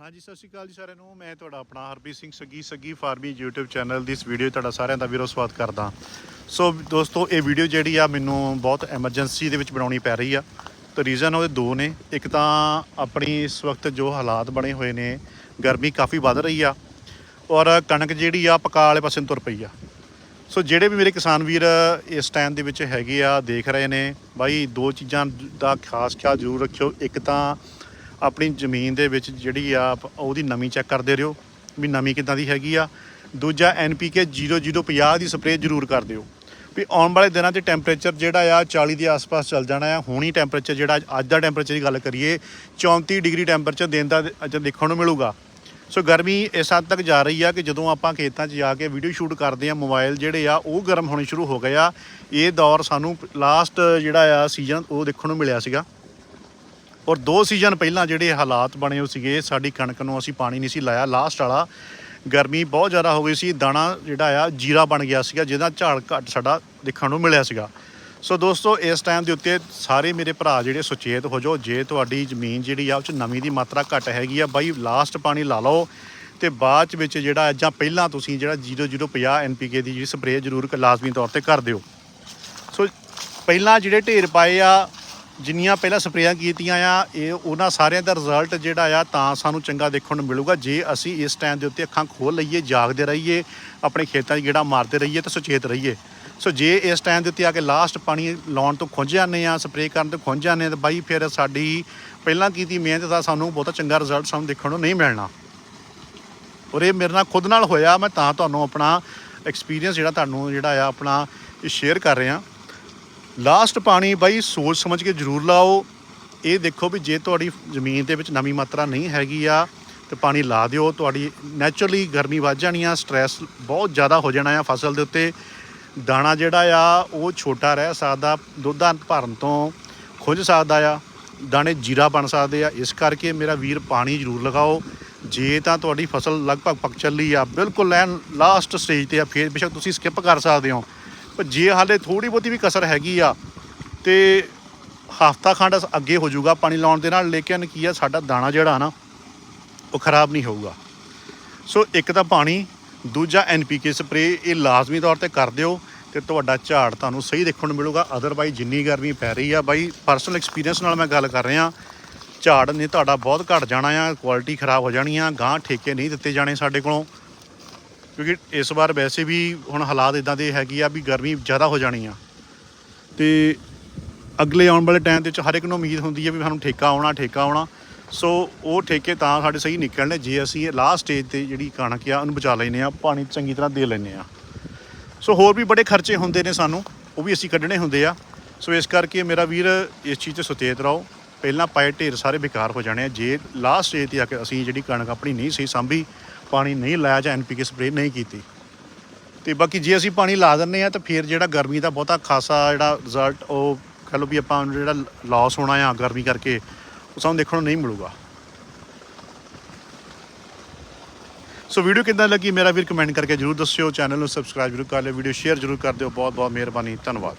ਹਾਂਜੀ, ਸਤਿ ਸ਼੍ਰੀ ਅਕਾਲ ਜੀ ਸਾਰਿਆਂ ਨੂੰ। ਮੈਂ ਤੁਹਾਡਾ ਆਪਣਾ ਹਰਪ੍ਰੀਤ ਸਿੰਘ ਸੱਗੀ ਸੱਗੀ ਫਾਰਮੀ YouTube ਚੈਨਲ ਦੀ ਇਸ ਵੀਡੀਓ ਤੁਹਾਡਾ ਸਾਰਿਆਂ ਦਾ ਵੀਰੋ ਸਵਾਗਤ ਕਰਦਾ। ਸੋ ਦੋਸਤੋ, ਇਹ ਵੀਡੀਓ ਜਿਹੜੀ ਆ ਮੈਨੂੰ ਬਹੁਤ ਐਮਰਜੈਂਸੀ ਦੇ ਵਿੱਚ ਬਣਾਉਣੀ ਪੈ ਰਹੀ ਆ। ਤੇ ਰੀਜ਼ਨ ਉਹਦੇ ਦੋ ਨੇ। ਇੱਕ ਤਾਂ ਆਪਣੀ ਇਸ ਵਕਤ ਜੋ ਹਾਲਾਤ ਬਣੇ ਹੋਏ ਨੇ, ਗਰਮੀ ਕਾਫੀ ਵੱਧ ਰਹੀ ਆ। ਔਰ ਕਣਕ ਜਿਹੜੀ ਆ, ਪਕਾ ਵਾਲੇ ਪਾਸੇ ਨੂੰ ਤੁਰ ਪਈ ਆ। ਸੋ ਜਿਹੜੇ ਵੀ ਮੇਰੇ ਕਿਸਾਨ ਵੀਰ ਇਸ ਟਾਈਮ ਦੇ ਵਿੱਚ ਹੈਗੇ ਆ, ਦੇਖ ਰਹੇ ਨੇ, ਬਾਈ ਦੋ ਚੀਜ਼ਾਂ ਦਾ ਖਾਸ ਖਿਆਲ ਜ਼ਰੂਰ ਰੱਖਿਓ। ਇੱਕ ਤਾਂ ਆਪਣੀ ਜ਼ਮੀਨ ਦੇ ਵਿੱਚ ਜਿਹੜੀ ਆ ਉਹਦੀ ਨਮੀ ਚੈੱਕ ਕਰਦੇ ਰਹੋ ਵੀ ਨਮੀ ਕਿੱਦਾਂ ਦੀ ਹੈਗੀ ਆ। ਦੂਜਾ NPK 0050 ਦੀ ਸਪਰੇਅ ਜ਼ਰੂਰ ਕਰ ਦਿਓ। ਵੀ ਆਉਣ ਵਾਲੇ ਦਿਨਾਂ 'ਚ ਟੈਂਪਰੇਚਰ ਜਿਹੜਾ ਆ 40 ਦੇ ਆਸ-ਪਾਸ ਚੱਲ ਜਾਣਾ ਆ। ਹੁਣੀ ਟੈਂਪਰੇਚਰ ਜਿਹੜਾ ਅੱਜ ਦਾ ਟੈਂਪਰੇਚਰ ਦੀ ਗੱਲ ਕਰੀਏ 34 ਡਿਗਰੀ ਟੈਂਪਰੇਚਰ ਦਿਨ ਦਾ ਅੱਜ ਦੇਖਣ ਨੂੰ ਮਿਲੂਗਾ। ਸੋ ਗਰਮੀ ਇਸ ਹੱਦ ਤੱਕ ਜਾ ਰਹੀ ਆ ਕਿ ਜਦੋਂ ਆਪਾਂ ਖੇਤਾਂ 'ਚ ਜਾ ਕੇ ਵੀਡੀਓ ਸ਼ੂਟ ਕਰਦੇ ਆ, ਮੋਬਾਈਲ ਜਿਹੜੇ ਆ, ਉਹ ਗਰਮ ਹੋਣੇ ਸ਼ੁਰੂ ਹੋ ਗਏ ਆ। ਇਹ ਦੌਰ ਸਾਨੂੰ ਲਾਸਟ ਜਿਹੜਾ ਆ ਸੀਜ਼ਨ ਉਹ ਦੇਖਣ ਨੂੰ ਮਿਲਿਆ ਸੀਗਾ। ਔਰ ਦੋ ਸੀਜ਼ਨ ਪਹਿਲਾਂ ਜਿਹੜੇ ਹਾਲਾਤ ਬਣੇ ਹੋ ਸੀਗੇ, ਸਾਡੀ ਕਣਕ ਨੂੰ ਅਸੀਂ ਪਾਣੀ ਨਹੀਂ ਸੀ ਲਾਇਆ। ਲਾਸਟ ਵਾਲਾ ਗਰਮੀ ਬਹੁਤ ਜ਼ਿਆਦਾ ਹੋ ਗਈ ਸੀ, ਦਾਣਾ ਜਿਹੜਾ ਆ ਜੀਰਾ ਬਣ ਗਿਆ ਸੀਗਾ, ਜਿਹਦਾ ਝਾੜ ਘੱਟ ਸਾਡਾ ਦੇਖਣ ਨੂੰ ਮਿਲਿਆ ਸੀਗਾ। ਸੋ ਦੋਸਤੋ, ਇਸ ਟਾਈਮ ਦੇ ਉੱਤੇ ਸਾਰੇ ਮੇਰੇ ਭਰਾ ਜਿਹੜੇ ਸੁਚੇਤ ਹੋ ਜਾਓ। ਜੇ ਤੁਹਾਡੀ ਜ਼ਮੀਨ ਜਿਹੜੀ ਆ, ਉਹ ਚ ਨਮੀ ਦੀ ਮਾਤਰਾ ਘੱਟ ਹੈਗੀ ਆ, ਬਾਈ ਲਾਸਟ ਪਾਣੀ ਲਾ ਲਓ ਤੇ ਬਾਅਦ ਚ ਵਿੱਚ ਜਿਹੜਾ ਜਾਂ ਪਹਿਲਾਂ ਤੁਸੀਂ ਜਿਹੜਾ 0050 NPK ਦੀ ਜਿਹੜੀ ਸਪਰੇਅ ਜ਼ਰੂਰ ਲਾਜ਼ਮੀ ਤੌਰ ਤੇ ਕਰ ਦਿਓ। ਸੋ ਪਹਿਲਾਂ ਜਿਹੜੇ ਢੇਰ ਪਾਏ ਆ ਜਿੰਨੀਆਂ ਪਹਿਲਾਂ ਸਪਰੇਆਂ ਕੀਤੀਆਂ ਆ, ਇਹ ਉਹਨਾਂ ਸਾਰਿਆਂ ਦਾ ਰਿਜ਼ਲਟ ਜਿਹੜਾ ਆ, ਤਾਂ ਸਾਨੂੰ ਚੰਗਾ ਦੇਖਣ ਨੂੰ ਮਿਲੂਗਾ। ਜੇ ਅਸੀਂ ਇਸ ਟਾਈਮ ਦੇ ਉੱਤੇ ਅੱਖਾਂ ਖੋਲ ਲਈਏ, ਜਾਗਦੇ ਰਹੀਏ, ਆਪਣੇ ਖੇਤਾਂ 'ਚ ਗੇੜਾ ਮਾਰਦੇ ਰਹੀਏ ਤੇ ਸੁਚੇਤ ਰਹੀਏ। ਸੋ ਜੇ ਇਸ ਟਾਈਮ ਦੇ ਉੱਤੇ ਆ ਕੇ ਲਾਸਟ ਪਾਣੀ ਲਾਉਣ ਤੋਂ ਖੁੰਝ ਜਾਂਦੇ ਆ ਸਪਰੇਅ ਕਰਨ ਤੋਂ ਖੁੰਝ ਜਾਂਦੇ ਆ, ਤਾਂ ਬਾਈ ਫਿਰ ਸਾਡੀ ਪਹਿਲਾਂ ਕੀਤੀ ਮਿਹਨਤ ਦਾ ਸਾਨੂੰ ਬਹੁਤਾ ਚੰਗਾ ਰਿਜ਼ਲਟ ਸਾਨੂੰ ਦੇਖਣ ਨੂੰ ਨਹੀਂ ਮਿਲਣਾ। ਔਰ ਇਹ ਮੇਰੇ ਨਾਲ ਖੁਦ ਨਾਲ ਹੋਇਆ, ਮੈਂ ਤਾਂ ਤੁਹਾਨੂੰ ਆਪਣਾ ਐਕਸਪੀਰੀਅੰਸ ਜਿਹੜਾ ਤੁਹਾਨੂੰ ਜਿਹੜਾ ਆ ਆਪਣਾ ਸ਼ੇਅਰ ਕਰ ਰਿਹਾ। ਲਾਸਟ ਪਾਣੀ ਬਾਈ ਸੋਚ ਸਮਝ ਕੇ ਜ਼ਰੂਰ ਲਾਓ। ਇਹ ਦੇਖੋ ਵੀ ਜੇ ਤੁਹਾਡੀ ਜ਼ਮੀਨ ਦੇ ਵਿੱਚ ਨਮੀ ਮਾਤਰਾ ਨਹੀਂ ਹੈਗੀ ਆ, ਤੇ ਪਾਣੀ ਲਾ ਦਿਓ। ਤੁਹਾਡੀ ਨੈਚੁਰਲੀ ਗਰਮੀ ਵੱਧ ਜਾਣੀ ਆ ਸਟ੍ਰੈਸ ਬਹੁਤ ਜ਼ਿਆਦਾ ਹੋ ਜਾਣਾ ਆ ਫਸਲ ਦੇ ਉੱਤੇ। ਦਾਣਾ ਜਿਹੜਾ ਆ, ਉਹ ਛੋਟਾ ਰਹਿ ਸਕਦਾ, ਦੁੱਧਾਂ ਭਰਨ ਤੋਂ ਖੁੱਝ ਸਕਦਾ ਆ। ਦਾਣੇ ਜੀਰਾ ਬਣ ਸਕਦੇ ਆ। ਇਸ ਕਰਕੇ ਮੇਰਾ ਵੀਰ ਪਾਣੀ ਜ਼ਰੂਰ ਲਗਾਓ। ਜੇ ਤਾਂ ਤੁਹਾਡੀ ਫਸਲ ਲਗਭਗ ਪੱਕ ਚੱਲੀ ਆ, ਬਿਲਕੁਲ ਐਨ ਲਾਸਟ ਸਟੇਜ ਤੇ ਆ, ਫੇਰ ਬੇਸ਼ੱਕ ਤੁਸੀਂ ਸਕਿਪ ਕਰ ਸਕਦੇ ਹੋ। ਜੇ ਹਾਲੇ ਥੋੜੀ ਬਹੁਤੀ ਵੀ ਕਸਰ ਹੈਗੀ ਆ। ਤੇ ਹਫਤਾ ਖੰਡ ਅੱਗੇ ਹੋ ਜਾਊਗਾ ਪਾਣੀ ਲਾਉਣ ਦੇ ਨਾਲ, ਲੇਕਿਨ ਕੀ ਆ, ਸਾਡਾ ਦਾਣਾ ਜਿਹੜਾ ਨਾ, ਉਹ ਖਰਾਬ ਨਹੀਂ ਹੋਊਗਾ। ਸੋ ਇੱਕ ਤਾਂ ਪਾਣੀ, ਦੂਜਾ ਐਨਪੀਕੇ ਸਪਰੇ ਇਹ ਲਾਜ਼ਮੀ ਤੌਰ ਤੇ ਕਰ ਦਿਓ ਤੇ ਤੁਹਾਡਾ ਝਾੜ ਤੁਹਾਨੂੰ ਸਹੀ ਦੇਖਣ ਨੂੰ ਮਿਲੂਗਾ। ਅਦਰਵਾਈਜ਼ ਜਿੰਨੀ ਗਰਮੀ ਪੈ ਰਹੀ ਆ, ਬਾਈ ਪਰਸਨਲ ਐਕਸਪੀਰੀਅੰਸ ਨਾਲ ਮੈਂ ਗੱਲ ਕਰ ਰਿਹਾ। ਝਾੜ ਨੇ ਤੁਹਾਡਾ ਬਹੁਤ ਘਟ ਜਾਣਾ ਆ ਕੁਆਲਿਟੀ ਖਰਾਬ ਹੋ ਜਾਣੀ ਆ ਗਾਂ ਠੇਕੇ ਨਹੀਂ ਦਿੱਤੇ ਜਾਣੇ ਸਾਡੇ ਕੋਲੋਂ। ਕਿਉਂਕਿ ਇਸ ਵਾਰ ਵੈਸੇ ਵੀ ਹੁਣ ਹਾਲਾਤ ਇਦਾਂ ਦੇ ਹੈਗੀ ਆ ਵੀ ਗਰਮੀ ਜ਼ਿਆਦਾ ਹੋ ਜਾਣੀ ਆ। ਤੇ ਅਗਲੇ ਆਉਣ ਵਾਲੇ ਟਾਈਮ ਦੇ ਵਿੱਚ ਹਰ ਇੱਕ ਨੂੰ ਉਮੀਦ ਹੁੰਦੀ ਹੈ ਵੀ ਸਾਨੂੰ ਠੇਕਾ ਆਉਣਾ ਠੇਕਾ ਆਉਣਾ। ਸੋ ਉਹ ਠੇਕੇ ਤਾਂ ਸਾਡੇ ਸਹੀ ਨਿਕਲਣੇ, ਜੇ ਅਸੀਂ ਲਾਸਟ ਸਟੇਜ ਤੇ ਜਿਹੜੀ ਕਣਕ ਆ, ਉਹਨੂੰ ਬਚਾ ਲੈਨੇ ਆ, ਪਾਣੀ ਚੰਗੀ ਤਰ੍ਹਾਂ ਦੇ ਲੈਨੇ ਆ। ਸੋ ਹੋਰ ਵੀ ਬੜੇ ਖਰਚੇ ਹੁੰਦੇ ਨੇ ਸਾਨੂੰ, ਉਹ ਵੀ ਅਸੀਂ ਕੱਢਣੇ ਹੁੰਦੇ ਆ। ਸੋ ਇਸ ਕਰਕੇ ਮੇਰਾ ਵੀਰ ਇਸ ਚੀਜ਼ ਤੇ ਸੁਚੇਤ ਰਹੋ। ਪਹਿਲਾਂ ਪਾਏ ਢੇਰ ਸਾਰੇ ਬੇਕਾਰ ਹੋ ਜਾਣੇ ਆ। ਜੇ ਲਾਸਟ ਸਟੇਜ ਤੇ ਆ ਕੇ ਅਸੀਂ ਜਿਹੜੀ ਕਣਕ ਆਪਣੀ ਨਹੀਂ ਸਹੀ ਸਾਂਭੀ, ਪਾਣੀ ਨਹੀਂ ਲਾਇਆ ਜਾਂ ਐਨਪੀਕੇ ਸਪਰੇਅ ਨਹੀਂ ਕੀਤੀ। ਤੇ ਬਾਕੀ ਜੇ ਅਸੀਂ ਪਾਣੀ ਲਾ ਦਿੰਨੇ ਆ ਤਾਂ ਫਿਰ ਜਿਹੜਾ ਗਰਮੀ ਦਾ ਬਹੁਤਾ ਖਾਸਾ ਜਿਹੜਾ ਰਿਜ਼ਲਟ ਉਹ ਕਹ ਲਓ ਵੀ ਆਪਾਂ ਨੂੰ ਜਿਹੜਾ ਲਾਸ ਹੋਣਾ ਆ ਗਰਮੀ ਕਰਕੇ ਉਹ ਸਾਨੂੰ ਦੇਖਣ ਨੂੰ ਨਹੀਂ ਮਿਲੂਗਾ। ਸੋ ਵੀਡੀਓ ਕਿੱਦਾਂ ਲੱਗੀ ਮੇਰਾ ਵੀਰ ਕਮੈਂਟ ਕਰਕੇ ਜਰੂਰ ਦੱਸਿਓ। ਚੈਨਲ ਨੂੰ ਸਬਸਕ੍ਰਾਈਬ ਜਰੂਰ ਕਰ ਲਿਓ। ਵੀਡੀਓ ਸ਼ੇਅਰ ਜਰੂਰ ਕਰ ਦਿਓ। ਬਹੁਤ ਬਹੁਤ ਮਿਹਰਬਾਨੀ। ਧੰਨਵਾਦ।